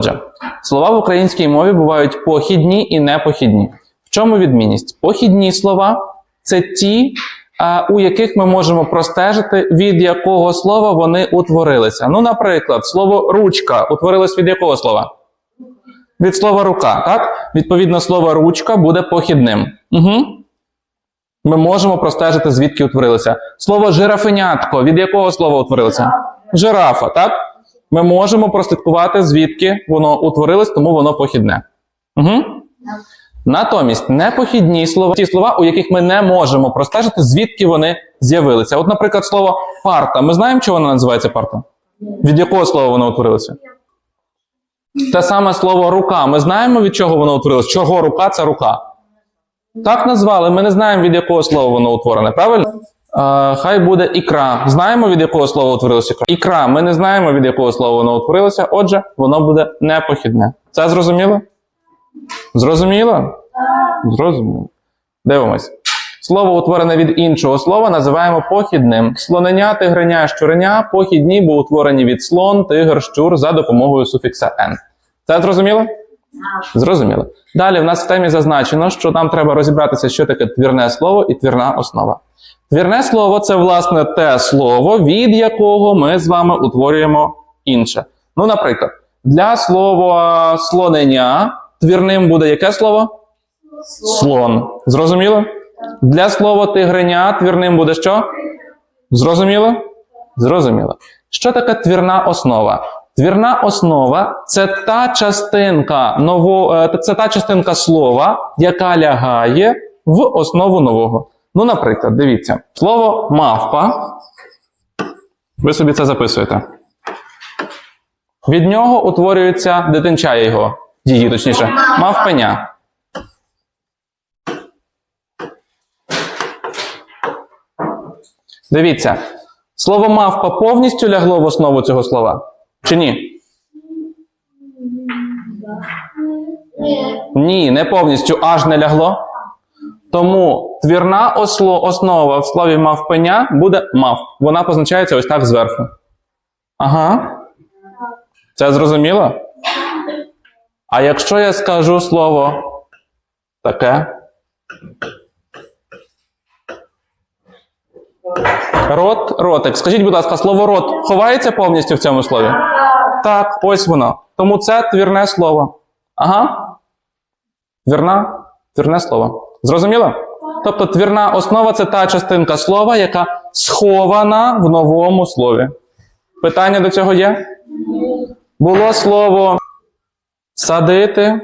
Отже, слова в українській мові бувають похідні і непохідні. В чому відмінність? Похідні слова це ті, у яких ми можемо простежити, від якого слова вони утворилися. Ну, наприклад, слово ручка утворилось від якого слова? Від слова рука, так? Відповідно, слово ручка буде похідним. Угу. Ми можемо простежити, звідки утворилося. Слово жирафенятко від якого слова утворилося? Жирафа, так? Ми можемо прослідкувати, звідки воно утворилось, тому воно похідне. Угу. Натомість непохідні слова, ті слова, у яких ми не можемо простежити, звідки вони з'явилися. От, наприклад, слово парта. Ми знаємо, чого воно називається парта? Від якого слова воно утворилося? Те саме слово рука. Ми знаємо, від чого воно утворилося? Чого рука це рука? Так назвали. Ми не знаємо, від якого слова воно утворене, правильно? Хай буде ікра. Знаємо, від якого слова утворилося ікра? Ікра. Ми не знаємо, від якого слова воно утворилося. Отже, воно буде непохідне. Це зрозуміло? Зрозуміло? Зрозуміло. Дивимось. Слово, утворене від іншого слова, називаємо похідним. Слоненя, тигриня, щуреня похідні, бо утворені від слон, тигр, щур за допомогою суфікса «н». Це зрозуміло? Зрозуміло. Далі в нас в темі зазначено, що нам треба розібратися, що таке твірне слово і твірна основа. Твірне слово це, власне, те слово, від якого ми з вами утворюємо інше. Ну, наприклад, для слова слоненя твірним буде яке слово? Слон. Зрозуміло? Для слова тигриня твірним буде що? Зрозуміло? Зрозуміло. Що таке твірна основа? Твірна основа це та частинка ново, е, це та частинка слова, яка лягає в основу нового. Ну, наприклад, дивіться, слово мавпа. Ви собі це записуєте. Від нього утворюється дитинча його, її точніше, мавпеня. Дивіться, слово мавпа повністю лягло в основу цього слова? Чи ні? Ні, не повністю аж не лягло. Тому твірна осло, основа в слові мавпеня буде мав. Вона позначається ось так зверху. Ага. Це зрозуміло? А якщо я скажу слово таке. Рот, ротик. Скажіть, будь ласка, слово рот ховається повністю в цьому слові? Так, ось воно. Тому це твірне слово. Ага. Твірна, твірне слово. Зрозуміло? Тобто твірна основа це та частинка слова, яка схована в новому слові. Питання до цього є? Було слово садити.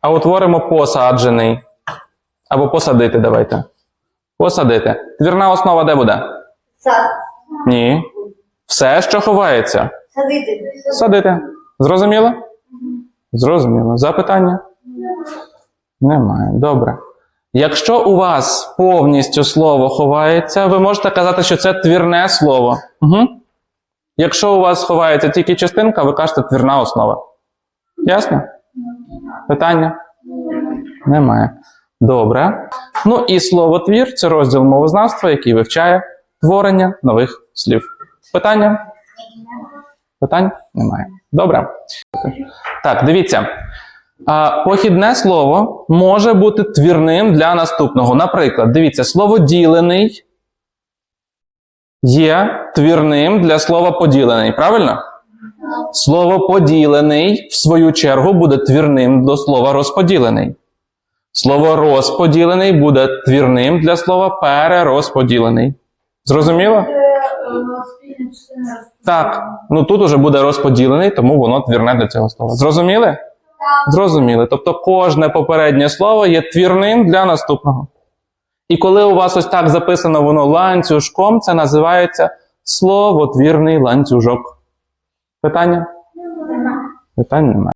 А утворимо посаджений. Або посадити, давайте. Посадити. Твірна основа де буде? Сад. Ні. Все, що ховається. Садити. Садити. Зрозуміло? Зрозуміло. Запитання? Немає. Добре. Якщо у вас повністю слово ховається, ви можете казати, що це твірне слово. Угу. Якщо у вас ховається тільки частинка, ви кажете твірна основа. Ясно? Питання? Немає. Добре. Ну і слово твір це розділ мовознавства, який вивчає творення нових слів. Питання? Питань немає. Добре. Так, дивіться. Похідне слово може бути твірним для наступного. Наприклад, дивіться, слово ділений є твірним для слова поділений. Правильно? Слово поділений, в свою чергу, буде твірним до слова розподілений. Слово розподілений буде твірним для слова перерозподілений. Зрозуміло? Так. Ну тут уже буде розподілений, тому воно твірне для цього слова. Зрозуміли? Зрозуміли. Тобто кожне попереднє слово є твірним для наступного. І коли у вас ось так записано воно ланцюжком, це називається словотвірний ланцюжок. Питання? Питань немає.